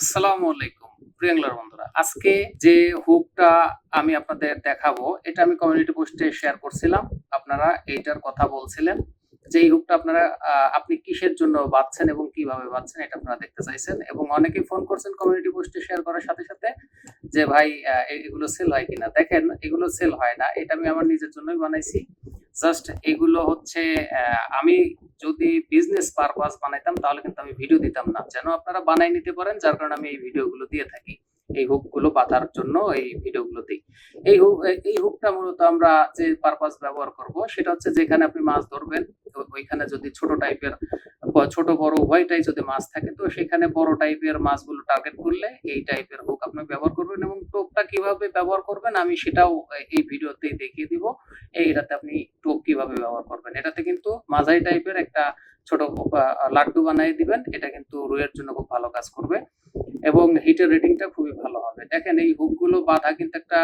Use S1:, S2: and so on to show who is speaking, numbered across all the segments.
S1: আসসালামু আলাইকুম প্রিয়াংলার বন্ধুরা। আজকে যে হুকটা আমি আপনাদের দেখাবো, এটা আমি কমিউনিটি পোস্টে শেয়ার করছিলাম। আপনারা এইটার কথা বলছিলেন। যে এই হুকটা আপনারা আপনি কিসের জন্য বাঁচছেন এবং কীভাবে বাঁচছেন এটা আপনারা দেখতে চাইছেন। এবং অনেকেই ফোন করছেন কমিউনিটি পোস্টে শেয়ার করার সাথে সাথে যে, ভাই এগুলো সেল হয় কিনা? দেখেন, এগুলো সেল হয় না। এটা আমি আমার নিজের জন্যই বানাইছি। জাস্ট এগুলো হচ্ছে আমি যদি বিজনেস পারপাস বানাইতাম তাহলে কিন্তু আমি ভিডিও দিতাম না। যেন আপনারা বানাই নিতে পারেন, যার কারণে আমি এই ভিডিওগুলো দিয়ে থাকি। এই হুকগুলো বাঁধার জন্য এই ভিডিওগুলো দিই এই এই হুকটা মূলত আমরা যে পারপাস ব্যবহার করব, সেটা হচ্ছে যেখানে আপনি মাছ ধরবেন ওইখানে যদি ছোট টাইপের ছোট, বড় উভয়টাই যদি মাছ থাকে, তো সেখানে বড় টাইপের মাছগুলো টার্গেট করলে এই টাইপের হুক আপনি ব্যবহার করবেন এবং টোপটা কীভাবে ব্যবহার করবেন আমি সেটাও এই ভিডিওতেই দেখিয়ে দিব। এইটাতে আপনি টোপ কীভাবে ব্যবহার করবেন, এটাতে কিন্তু মাঝারি টাইপের একটা ছোট লাড্ডু বানিয়ে দিবেন, এটা কিন্তু রুইয়ের জন্য খুব ভালো কাজ করবে। এবং হিটের রেটিংটা খুবই ভালো হবে। দেখেন, এই হুকগুলো বাঁধা কিন্তু একটা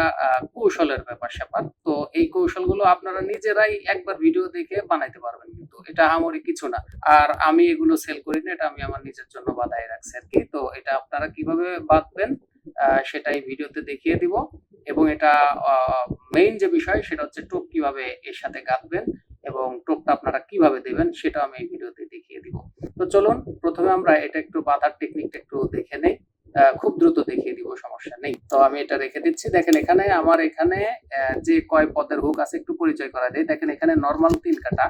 S1: কৌশলের ব্যাপার স্যাপার। তো এই কৌশলগুলো আপনারা নিজেরাই একবার ভিডিও দেখে বানাইতে পারবেন কিন্তু এটা আমারই কিছু না। আর আমি এগুলো সেল করি না, এটা আমি আমার নিজের জন্য বাঁধাই রাখছি আর কি। তো এটা আপনারা কীভাবে বাঁধবেন সেটাই ভিডিওতে দেখিয়ে দিব। এবং এটা মেইন যে বিষয় সেটা হচ্ছে টোপ কীভাবে এর সাথে গাঁথবেন এবং টোপটা আপনারা কীভাবে দেবেন সেটা আমি এই ভিডিওতে দেখিয়ে দিব। তো চলুন, প্রথমে আমরা এটা একটু বাঁধার টেকনিকটা একটু দেখে নেই। খুব দ্রুত দেখিয়ে দিব, সমস্যা নেই। তো আমি এটা রেখে দিচ্ছি। দেখেন এখানে আমার এখানে যে কয় পদের হুক আছে একটু পরিচয় করা দেয় দেখেন এখানে নর্মাল তিন কাটা।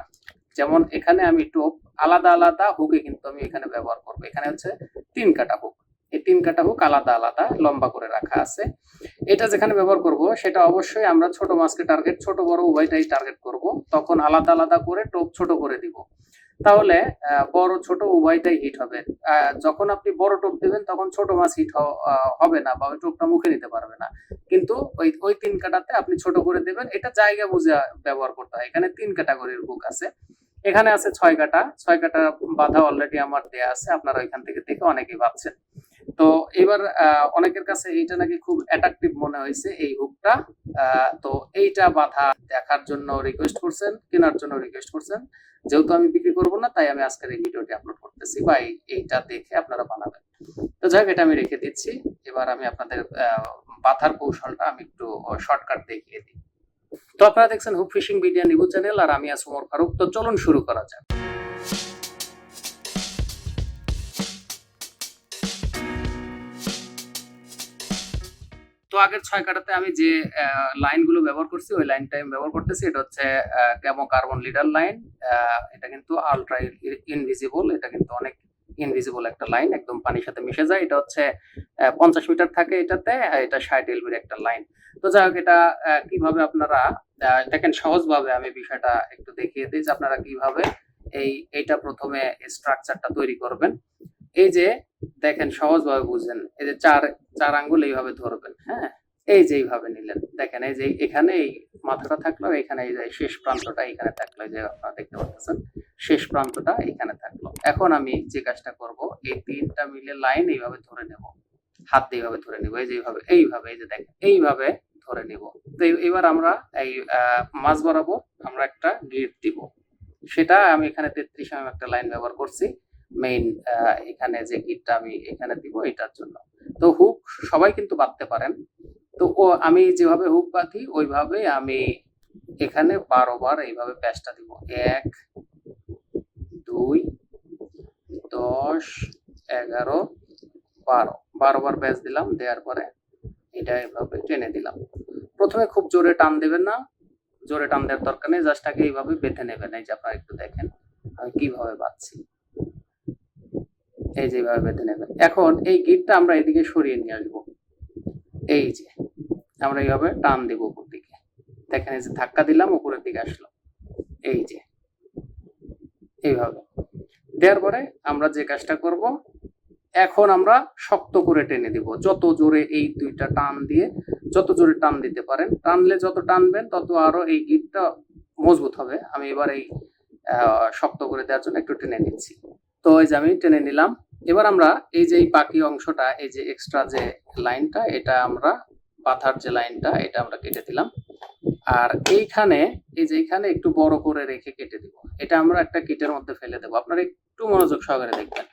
S1: যেমন এখানে আমি টোপ, আলাদা আলাদা হুকে কিন্তু আমি এখানে ব্যবহার করব। এখানে হচ্ছে তিন কাটা হুক। এই তিন কাটা হুক আলাদা আলাদা লম্বা করে রাখা আছে। এটা যেখানে ব্যবহার করব, সেটা অবশ্যই আমরা ছোট মাছকে টার্গেট ছোট বড় উভয়টাই টার্গেট করব। তখন আলাদা আলাদা করে টোপ ছোট করে দিব। তাহলে বড় ছোট উভয়টাই হিট হবে। যখন আপনি বড় টোপ দেবেন, তখন ছোট মাছ হিট হবে না বা ওই টোপটা মুখে নিতে পারবে না। কিন্তু ওই ওই তিন কাটাতে আপনি ছোট করে দেবেন। এটা জায়গা বুঝে ব্যবহার করতে হয়। এখানে তিন ক্যাটাগরির বুক আছে। এখানে আছে ছয় কাটা। ছয় কাটা বাধা অলরেডি আমার দেয়া আছে। আপনারা ওইখান থেকে দেখে অনেকেই ভাবছেন। তো এবার অনেকের কাছে এইটা নাকি খুব অ্যাট্রাকটিভ মনে হয়েছে, এই হুকটা তো এইটা বাধা দেখার জন্য রিকোয়েস্ট করছেন, কেনার জন্য রিকোয়েস্ট করছেন। যেহেতু আমি বিক্রি করব না, তাই আমি আজকের এই ভিডিওটি আপলোড করতেছি বা এইটা দেখে আপনারা বানাবেন। তো যাই এটা আমি রেখে দিচ্ছি। এবার আমি আপনাদের বাঁধার কৌশলটা আমি একটু শর্টকাট দেখিয়ে দিই। তো আপনারা দেখছেন hook fishing media news channel আর আমি আছি ওমর ফারুক। তো চলুন শুরু করা যাক। আগের ছয় কাটাতে আমি যে লাইনগুলো ব্যবহার করছি, ওই লাইনটা আমি ব্যবহার করতেছি। এটা হচ্ছে ক্যামো কার্বন লিডার লাইন এটা কিন্তু আলট্রা ইনভিজিবল এটা কিন্তু অনেক ইনভিজিবল একটা লাইন একদম পানির সাথে মিশে যায়। এটা হচ্ছে পঞ্চাশ মিটার থাকে এটাতে এটা ষাট এলবির একটা লাইন তো যাই হোক, এটা কীভাবে আপনারা দেখেন সহজভাবে আমি বিষয়টা একটু দেখিয়ে দিই যে আপনারা কীভাবে এই, এইটা প্রথমে স্ট্রাকচারটা তৈরি করবেন। এই যে দেখেন, সহজভাবে বুঝেন। এই যে চার চার আঙ্গুল এইভাবে ধরবেন হ্যাঁ? এই যে এইভাবে নিলেন। দেখেন, এই যে এখানে এই মাথাটা থাকল, এখানে এই যে শেষ প্রান্তটা এখানে থাকল যে আপনারা দেখতে পাচ্ছেন, শেষ প্রান্তটা এখানে থাকল। এখন আমি যে কাজটা করব, এই তিনটা মিলে লাইন এইভাবে ধরে নেব। হাত এইভাবে ধরে নেব, এই যে এইভাবে এইভাবে, এই যে দেখেন, এইভাবে ধরে নেব। তো এবার আমরা এই মাছ বরাবর আমরা একটা গিট দিব। সেটা আমি এখানে তেত্রিশ এম একটা লাইন ব্যবহার করছি। মেইন এখানে যে গিটটা আমি এখানে দিব এটার জন্য। তো হুক সবাই কিন্তু বাঁধতে পারেন। তো আমি যেভাবে হুক বাঁধি, ওইভাবে আমি এখানে বারো বার এইভাবে প্যাচটা দিব। এক, দুই, দশ, এগারো, বারো। বারো বার ব্যাচ দিলাম, দেওয়ার পরে এটা এভাবে টেনে দিলাম। প্রথমে খুব জোরে টান দেবেন না। জোরে টান দেওয়ার দরকার নেই, জাস্ট আগে এইভাবে বেঁধে নেবেন। এই যে আপনারা একটু দেখেন, আমি কীভাবে বাঁধছি। এই যে এইভাবে বেঁধে নেবেন এখন এই গিটটা আমরা এদিকে সরিয়ে নিয়ে আসব। এই যে, আমরা এইভাবে টান দেবো উপর দিকে। দেখেন এই যে ধাক্কা দিলাম, উপরের দিকে আসলো। এই যে, এইভাবে। দেওয়ার পরে আমরা যে কাজটা করব, এখন আমরা শক্ত করে টেনে দিব। যত জোরে এই দুইটা টান দিয়ে, যত জোরে টান দিতে পারেন, টানলে যত টানবেন, তত আরও এই গিটটা মজবুত হবে। আমি এবার এই শক্ত করে দেওয়ার জন্য একটু টেনে নিচ্ছি। তো এই যে আমি টেনে নিলাম। এবার আমরা এই যে এই বাকি অংশটা, এই যে এক্সট্রা যে লাইনটা, এটা আমরা পাথার যে লাইনটা, এটা আমরা কেটে দিলাম। আর এইখানে, এই যে এখানে একটু বড় করে রেখে কেটে দিব। এটা আমরা একটা কিটের মধ্যে ফেলে দেবো। আপনারা একটু মনোযোগ সহকারে দেখবেন।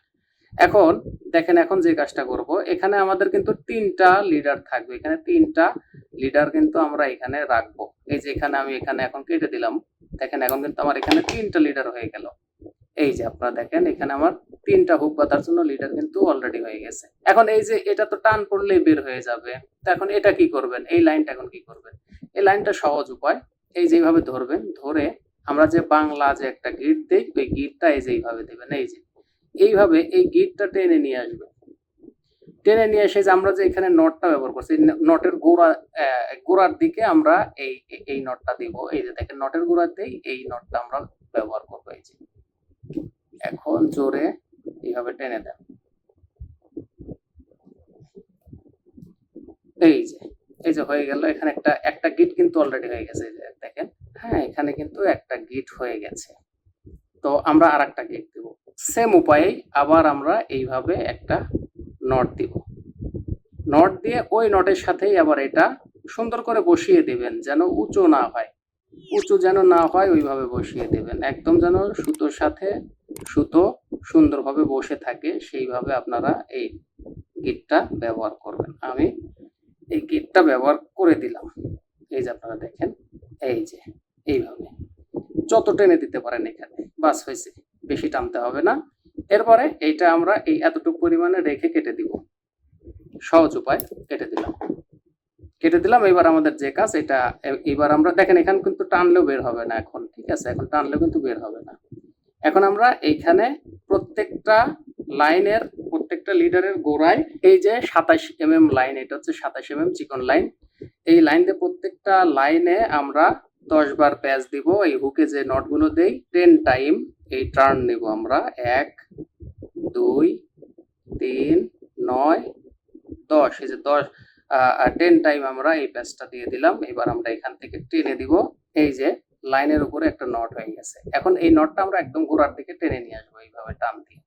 S1: এখন দেখেন, এখন যে কাজটা করব, এখানে আমাদের কিন্তু তিনটা লিডার থাকবে। এখানে তিনটা লিডার কিন্তু আমরা এখানে রাখব। এই যে এখানে আমি এখানে এখন কেটে দিলাম। দেখেন, এখন কিন্তু আমার এখানে তিনটা লিডার হয়ে গেল। এই যে আপনারা দেখেন, এখানে আমার তিনটা হুক বাঁধার জন্য লিডার কিন্তু অলরেডি হয়ে গেছে। এখন এই যে এটা তো টান পড়লেই বের হয়ে যাবে। তো এখন এটা কি করবেন? এই লাইনটা এখন কি করবেন? এই লাইনটা সহজ উপায়। এই যেভাবে ধরবেন, ধরে আমরা যে বাংলা যে একটা গিট দেই ওই গিটটা এই যে এইভাবে দেবেন, এই যে। এইভাবে এই গিটটা টেনে নিয়ে আসবে টেনে নিয়ে এসে যে আমরা যে এখানে নটটা ব্যবহার করছি নটের গোড়া গোড়ার দিকে আমরা এই- এই নটটা দিব। এই যে দেখেন নটের গোড়াতেই এই নটটা আমরা ব্যবহার করব, এই যে। এখন জোরে এইভাবে টেনে দেন। এই যে এই যে হয়ে গেল, এখানে একটা একটা গিট কিন্তু অলরেডি হয়ে গেছে দেখেন। হ্যাঁ এখানে কিন্তু একটা গিট হয়ে গেছে। তো আমরা আর একটা গিট দিব। সেম উপায়ে আবার আমরা এইভাবে একটা নট দিব। নট দিয়ে ওই নটের সাথেই আবার এটা সুন্দর করে বসিয়ে দিবেন, যেন উঁচু না হয়। উঁচু যেন না হয়, ওইভাবে বসিয়ে দেবেন। একদম যেন সুতোর সাথে সুতো সুন্দরভাবে বসে থাকে, সেইভাবে আপনারা এই গিটটা ব্যবহার করবেন। আমি এই গিটটা ব্যবহার করে দিলাম। এই যে আপনারা দেখেন, এই যে, এইভাবে। যত টেনে দিতে পারেন এখানে, বাস হয়েছে। বেশি টানতে হবে না। এরপরে এইটা আমরা এই এতটুকু পরিমাণে রেখে কেটে দিব। সহজ উপায়, কেটে দিলাম। কেটে দিলাম, এবার আমাদের যে কাজ, এটা এবার আমরা, দেখেন এখানে কিন্তু টানলেও বের হবে না এখন, ঠিক আছে? এখন টানলেও কিন্তু বের হবে না। এখন আমরা এইখানে প্রত্যেকটা লাইনের, প্রত্যেকটা লিডারের গোড়ায় এই যে সাতাশ এম এম লাইন, এটা হচ্ছে সাতাশ এম এম চিকন লাইন। এই লাইন দিয়ে প্রত্যেকটা লাইনে আমরা দশ বার প্যাচ দিব, এই হুকে যে নটগুলো দেই, টেন টাইম এই টার্ন নিব আমরা। এক, দুই, তিন, নয়, দশ, এই যে দশ টেন টাইম আমরা এই প্যাচটা দিয়ে দিলাম। এবার আমরা এখান থেকে টেনে দিব। এই যে লাইনের উপরে একটা নট হয়ে গেছে। এখন এই নটটা আমরা একদম গোড়ার দিকে টেনে নিয়ে আসব এইভাবে টান দিয়ে।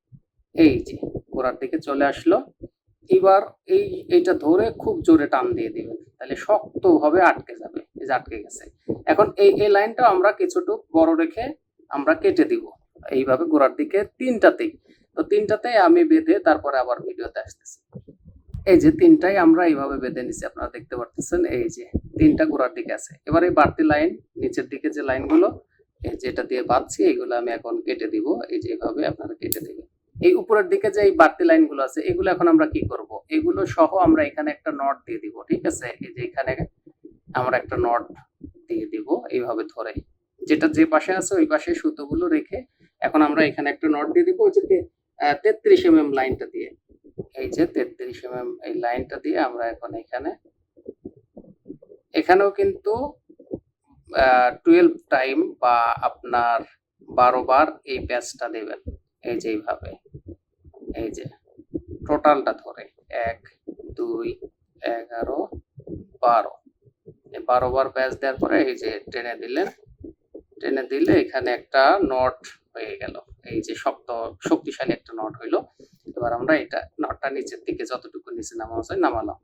S1: এই যে, গোড়ার দিকে চলে আসলো। এবার এই, এইটা ধরে খুব জোরে টান দিয়ে দিবেন তাহলে শক্ত ভাবে আটকে যাবে, এই যে আটকে গেছে। এখন এই এই লাইনটা আমরা কিছুটুক বড় রেখে আমরা কেটে দিব। এইভাবে গোড়ার দিকে তিনটাতেই। তো তিনটাতেই আমি বেঁধে তারপরে আবার ভিডিওতে আসতেছি। এই যে তিনটাই আমরা এইভাবে বেঁধে নিছি, আপনারা দেখতে পারতেছেন, এই যে তিনটা গোড়ার দিকে আছে। এবার এই বাড়তি লাইন, নিচের দিকে যে লাইনগুলো, এই যেটা দিয়ে বাঁধছি এইগুলো আমি এখন কেটে দিব, এই যে এইভাবে আপনারা কেটে দিবেন। এই উপরের দিকে যে এই বাড়তি লাইনগুলো আছে, এগুলো এখন আমরা কি করব? এগুলো সহ আমরা এখানে একটা নট দিয়ে দিব, ঠিক আছে? এই যে এখানে আমরা একটা নট দিয়ে দিব, এইভাবে ধরে। যেটা যে পাশে আছে, ওই পাশে সুতোগুলো রেখে এখন আমরা এখানে একটা নট দিয়ে দিব, ওই যে তেত্রিশ এম এম লাইনটা দিয়ে। এই যে তেত্রিশ এম এম এই লাইনটা দিয়ে আমরা এখন এখানে, এখানেও কিন্তু টুয়েলভ টাইম বা আপনার বারো বার এই প্যাচটা দেবেন, এই যে এইভাবে, এই যে টোটালটা ধরে, এক, দুই, এগারো, বারো বারো বার প্যাচ দেওয়ার পরে এই যে টেনে দিলেন, টেনে দিলে এখানে একটা নট হয়ে গেল, এই যে শক্ত, শক্তিশালী একটা নট হইল এবার আমরা এটা নটটা নিচের দিকে যতটুকু নিচে নামানো যায় নামালাম।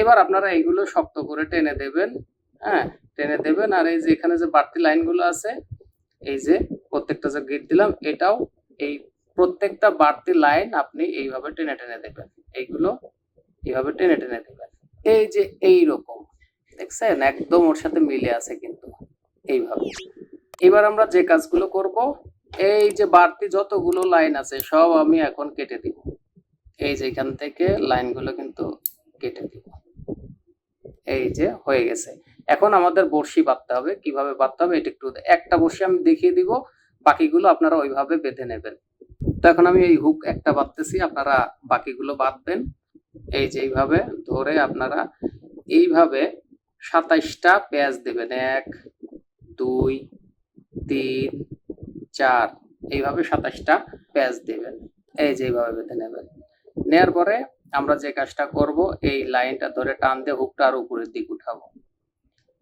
S1: এবার আপনারা এইগুলো শক্ত করে টেনে দেবেন হ্যাঁ টেনে দেবেন, আর এই যে এখানে যে বাড়তি লাইনগুলো আছে, এই যে প্রত্যেকটা যে গিট দিলাম, এটাও এই প্রত্যেকটা বাড়তি লাইন আপনি এইভাবে টেনে টেনে দেবেন। এইগুলো এইভাবে টেনে টেনে দেবেন। এই যে এই রকম দেখছেন? একদম ওর সাথে মিলে আছে কিন্তু, এইভাবে। এবার আমরা যে কাজগুলো করব, এই যে বাড়তি যতগুলো লাইন আছে, সব আমি এখন কেটে দিব। এই যে এখান থেকে লাইনগুলো কিন্তু কেটে দিব। এই যে হয়ে গেছে। এখন আমাদের বড়শি বাঁধতে হবে। কীভাবে বাঁধতে হবে এটা একটু একটা বড়শি আমি দেখিয়ে দিব। বাকিগুলো আপনারা ওইভাবে বেঁধে নেবেন। তো এখন আমি এই হুক একটা বাঁধতেছি। আপনারা বাকিগুলো বাঁধবেন। এই যে এইভাবে ধরে আপনারা এইভাবে সাতাইশটা পেঁয়াজ দেবেন। এক, দুই, তিন, চার। এইভাবে সাতাশটা পেঁয়াজ দেবেন। এই যে এইভাবে বেঁধে নেবেন। নেয়ার পরে আমরা যে কাজটা করব, এই লাইনটা ধরে টান দিয়ে হুকটা আর উপরের দিকে উঠাবো।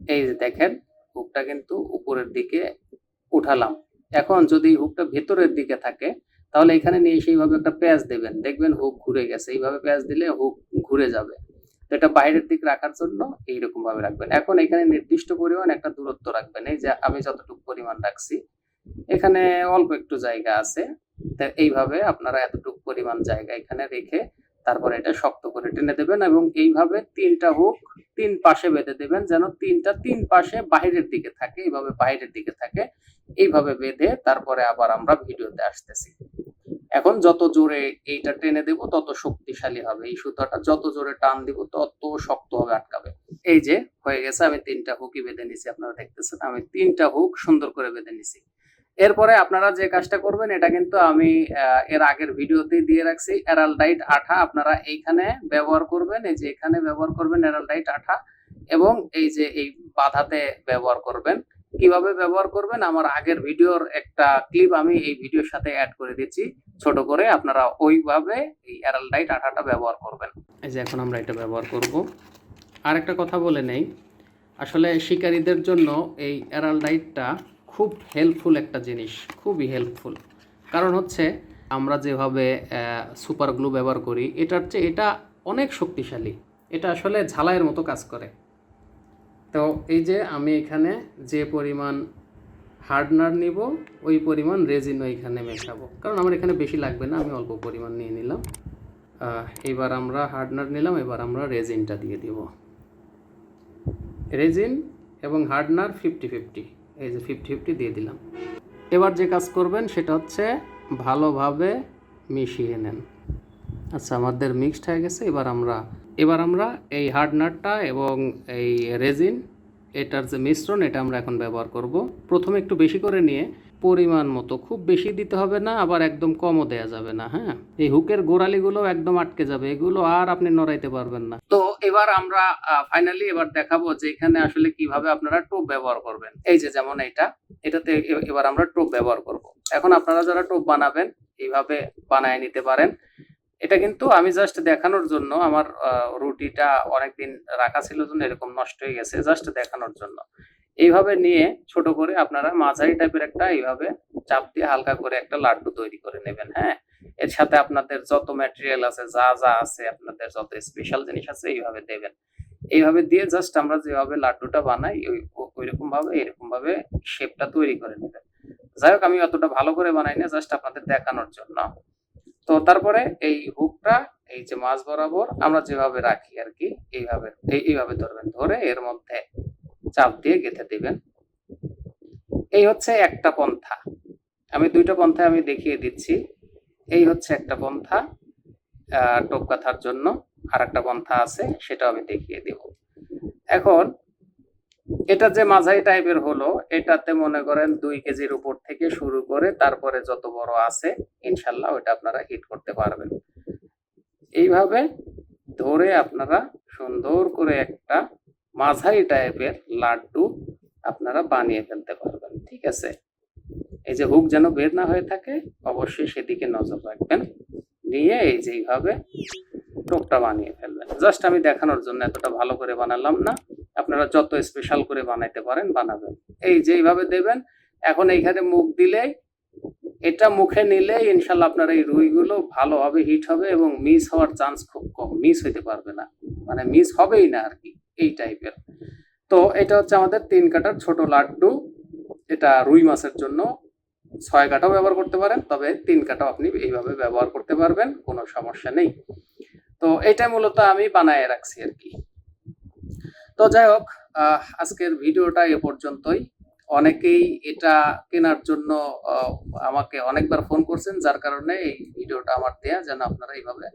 S1: এই যে দেখেন হুকটা কিন্তু উপরের দিকে উঠালাম। এখন যদি হুকটা ভেতরের দিকে থাকে, তাহলে এখানে নিয়ে সেইভাবে একটা পেঁয়াজ দেবেন। দেখবেন হুক ঘুরে গেছে। এইভাবে পেঁয়াজ দিলে হুক ঘুরে যাবে। তো এটা বাইরের দিক রাখার জন্য এইরকম ভাবে রাখবেন। এখন এখানে নির্দিষ্ট পরিমাণ একটা দূরত্ব রাখবেন। এই যে আমি যতটুকু পরিমাণ রাখছি, এখানে অল্প একটু জায়গা আছে। এইভাবে আপনারা এতটুকু পরিমাণ জায়গা এখানে রেখে তারপরে এটা শক্ত করে টেনে দেবেন এবং এইভাবে তিনটা হুক তিন পাশে বেঁধে দেবেন যেন তিনটা তিন পাশে বাইরের দিকে থাকে, এইভাবে বাইরের দিকে থাকে। এইভাবে বেঁধে তারপরে আবার আমরা ভিডিওতে আসতেছি। এখন যত জোরে এইটা টেনে দেব, তত শক্তিশালী হবে। এই সুতাটা যত জোরে টান দিব, তত শক্ত হবে, আটকাবে। এই যে হয়ে গেছে, আমি তিনটা হুকই বেঁধে নিছি, আপনারা দেখতেছেন। আমি তিনটা হুক সুন্দর করে বেঁধে নিছি। এরপরে আপনারা যে কাজটা করবেন, এটা কিন্তু আমি এর আগের ভিডিওতেই দিয়ে রাখছি। এরালডাইট আঠা আপনারা এইখানে ব্যবহার করবেন, এই যে এখানে ব্যবহার করবেন এরালডাইট আঠা এবং এই যে এই বাধাতে ব্যবহার করবেন। কীভাবে ব্যবহার করবেন? আমার আগের ভিডিওর একটা ক্লিপ আমি এই ভিডিওর সাথে অ্যাড করে দিচ্ছি। ছোট করে আপনারা ওইভাবে এই এরালডাইট আঠাটা ব্যবহার করবেন। এই যে এখন আমরা এটা ব্যবহার করব। আর একটা কথা বলে নেই। আসলে শিকারীদের জন্য এই এরালডাইটটা খুব হেল্পফুল একটা জিনিস, খুবই হেল্পফুল কারণ হচ্ছে, আমরা যেভাবে সুপার গ্লু ব্যবহার করি, এটার চেয়ে এটা অনেক শক্তিশালী। এটা আসলে ঝালাইয়ের মতো কাজ করে। তো এই যে আমি এখানে যে পরিমাণ হার্ডনার নিব, ওই পরিমাণ রেজিনও এখানে মেশাবো। কারণ আমার এখানে বেশি লাগবে না, আমি অল্প পরিমাণ নিয়ে নিলাম। এবার আমরা হার্ডনার নিলাম, এবার আমরা রেজিনটা দিয়ে দিব। রেজিন এবং হার্ডনার ফিফটি ফিফটি এই যে ফিফটি ফিফটি দিয়ে দিলাম। এবার যে কাজ করবেন সেটা হচ্ছে ভালোভাবে মিশিয়ে নেন। আচ্ছা আমাদের মিক্সড হয়ে গেছে। এবার আমরা এবার আমরা এই হার্ডনারটা এবং এই রেজিন এটার যে মিশ্রণ, এটা আমরা এখন ব্যবহার করব। প্রথমে একটু বেশি করে নিয়ে পরিমাণ মতো। খুব বেশি দিতে হবে না, আবার একদম কমও দেয়া যাবে না হ্যাঁ? এই হুকের গোড়ালিগুলো একদম আটকে যাবে, এগুলো আর আপনি নড়াইতে পারবেন না। তো এবার আমরা ফাইনালি এবার দেখাবো যে এখানে আসলে কীভাবে আপনারা টোপ ব্যবহার করবেন। এই যে যেমন এটা এটাতে এবার আমরা টোপ ব্যবহার করব। এখন আপনারা যারা টোপ বানাবেন, এইভাবে বানায় নিতে পারেন। এটা কিন্তু আমি জাস্ট দেখানোর জন্য, আমার রুটিটা অনেকদিন রাখা ছিল জন্য এরকম নষ্ট হয়ে গেছে জাস্ট দেখানোর জন্য। এইভাবে নিয়ে ছোট করে আপনারা মাঝারি টাইপের একটা এইভাবে চাপ দিয়ে হালকা করে একটা লাড্ডু তৈরি করে নেবেন হ্যাঁ? এর সাথে আপনাদের যত ম্যাটেরিয়াল আছে, যা যা আছে, আপনাদের যত স্পেশাল জিনিস আছে, এইভাবে দেবেন। এইভাবে দিয়ে জাস্ট আমরা যেভাবে লাড্ডুটা বানাই, ওই ওইরকম ভাবে এরকম ভাবে শেপটা তৈরি করে নেবেন। যাই হোক, আমি অতটা ভালো করে বানাই না জাস্ট আপনাদের দেখানোর জন্য। তো তারপরে এই হুকটা, এই যে মাছ বরাবর, আমরা যেভাবে রাখি আর কি, এইভাবে এইভাবে ধরবেন। ধরে এর মধ্যে চাপ দিয়ে গেঁথে দিবেন। এই হচ্ছে একটা পন্থা। আমি দুইটা পন্থা আমি দেখিয়ে দিচ্ছি। এই হচ্ছে একটা পন্থা টোপ গাঁথার জন্য। আর একটা পন্থা আছে সেটা আমি দেখিয়ে দেব। এখন, এটা যে মাঝারি টাইপের হলো, এটাতে মনে করেন দুই কেজির উপর থেকে শুরু করে তারপরে যত বড় আছে, ইনশাল্লাহ ওটা আপনারা হিট করতে পারবেন। এইভাবে ধরে আপনারা সুন্দর করে একটা মাঝারি টাইপের লাড্ডু আপনারা বানিয়ে ফেলতে পারবেন, ঠিক আছে? এই যে হুক যেন বের না হয়ে থাকে, অবশ্যই সেদিকে নজর রাখবেন নিয়ে এই যে এইভাবে টোপটা বানিয়ে ফেলবেন। জাস্ট আমি দেখানোর জন্য এতটা ভালো করে বানালাম না, আপনারা যত স্পেশাল করে বানাইতে পারেন, বানাবেন। এই যে এইভাবে দেবেন, এখন এইখানে মুখ দিলেই এটা মুখে নিলে ইনশাল্লাহ আপনার এই রুইগুলো ভালোভাবে হিট হবে এবং মিস হওয়ার চান্স খুব কম মিস হইতে পারবে না। মানে মিস হবেই না আর কি। এই টাইপের তো এটা হচ্ছে আমাদের তিন কাটার ছোট লাড্ডু। এটা রুই মাছের জন্য। ছয় কাটাও ব্যবহার করতে পারেন, তবে তিন কাটাও আপনি এইভাবে ব্যবহার করতে পারবেন, কোনো সমস্যা নেই। তো এটা মূলত আমি বানায় রাখছি আর কি। তো যাই হোক আজকের ভিডিওটা এ পর্যন্তই। অনেকেই এটা কেনার জন্য আমাকে অনেকবার ফোন করছেন, যার কারণে এই ভিডিওটা আমার দেয়া, যেন আপনারা এইভাবে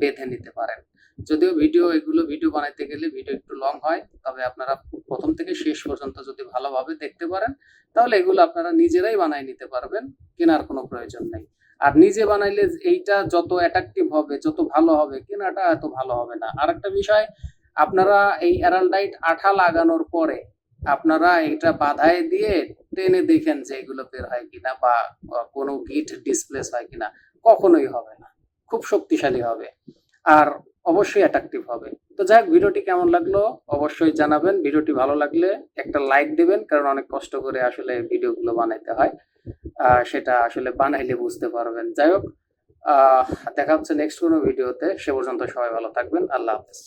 S1: বেঁধে নিতে পারেন। যদিও ভিডিও এগুলো ভিডিও বানাইতে গেলে ভিডিও একটু লং হয়, তবে আপনারা প্রথম থেকে শেষ পর্যন্ত যদি ভালোভাবে দেখতে পারেন, তাহলে এগুলো আপনারা নিজেরাই বানাই নিতে পারবেন, কেনার কোনো প্রয়োজন নেই। আর নিজে বানাইলে এইটা যত অ্যাট্রাকটিভ হবে, যত ভালো হবে, কেনাটা এত ভালো হবে না। আর একটা বিষয়, আপনারা এই অ্যারালডাইট আঠা লাগানোর পরে আপনারা এটা বাধায় দিয়ে টেনে দেখেন যে এগুলো বের হয় কিনা বা কোনো গিট ডিসপ্লেস হয় কিনা। কখনোই হবে না। খুব শক্তিশালী হবে। আর অবশ্যই অ্যাট্রাকটিভ হবে। তো যাই হোক, ভিডিওটি কেমন লাগল অবশ্যই জানাবেন। ভিডিওটি ভালো লাগলে একটা লাইক দেবেন, কারণ অনেক কষ্ট করে আসলে ভিডিওগুলো বানাইতে হয়। সেটা আসলে বানাইলে বুঝতে পারবেন। যাই হোক দেখা হচ্ছে নেক্সট কোনো ভিডিওতে। সে পর্যন্ত সবাই ভালো থাকবেন। আল্লাহ হাফেজ।